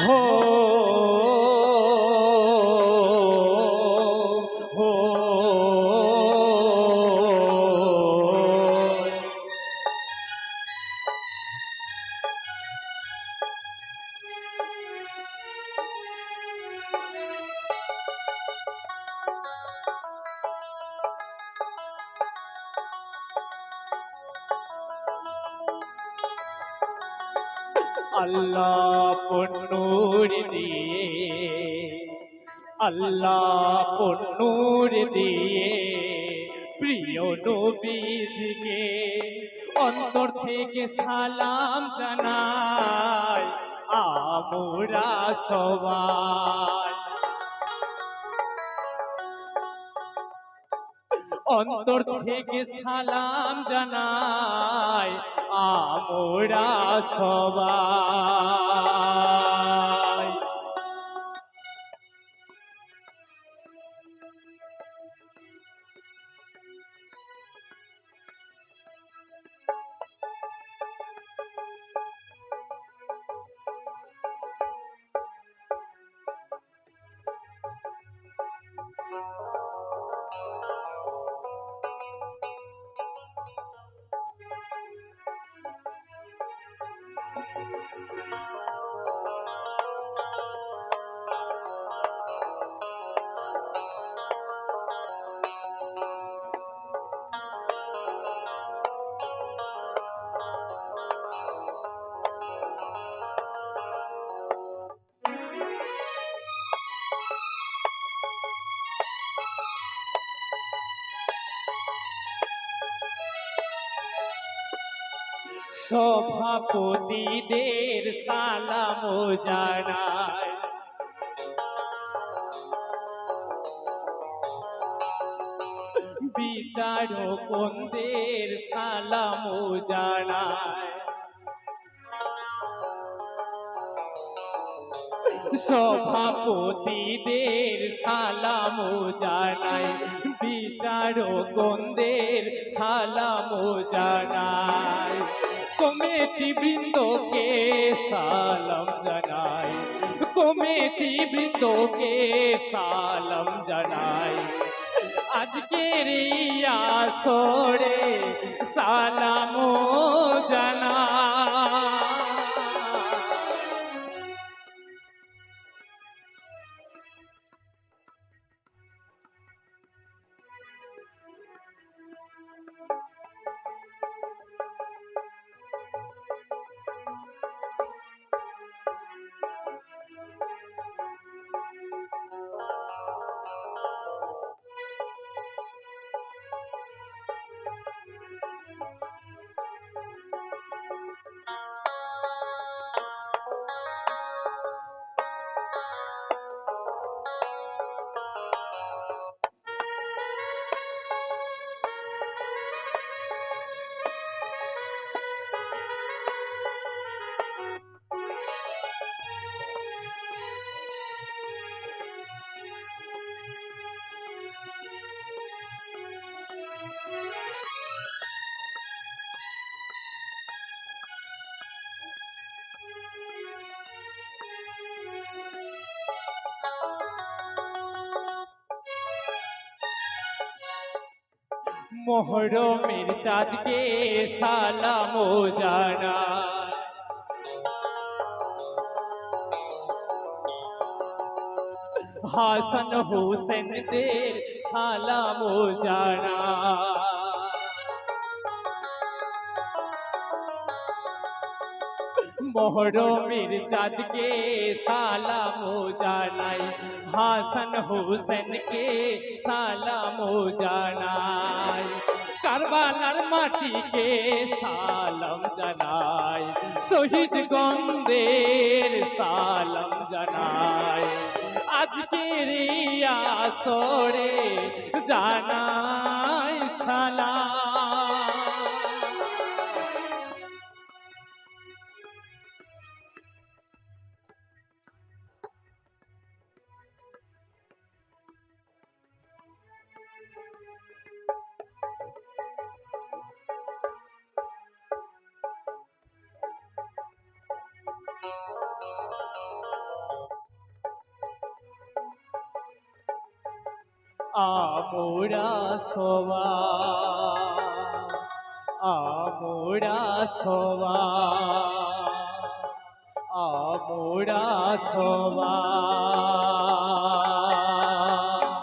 Oh. আল্লাহ পন্নুর দিয়ে, আল্লাহ পন্নুর দিয়ে। প্রিয় নবীজিকে অন্তর থেকে সালাম জানাই, আমরা সবাই। অন্তর থেকে সালাম জানাই আমরা সবাই সভাপতিদের সালাম জানায় বিচারকদের সালাম জানায় সভাপতিদের সালাম জানায় বিচারকদের সালাম জানায় কমিটি বৃন্দকে সালাম জানাই কমিটি বৃন্দকে সালাম জানাই আজকের এই আসরে সালাম জানাই মোহরমের চাঁদকে সালাম জানা হাসান হোসেনদের সালাম জানা মোহরমের চাঁদকে সালাম জানাই হাসান হোসেনকে সালাম জানাই কারবালার মাটিকে সালাম জানাই শহীদ গন্ধের সালাম জানাই আজকের এই আসরে জানাই সালাম আমোরা সোয়া আমোরা সোয়া আমোরা সোয়া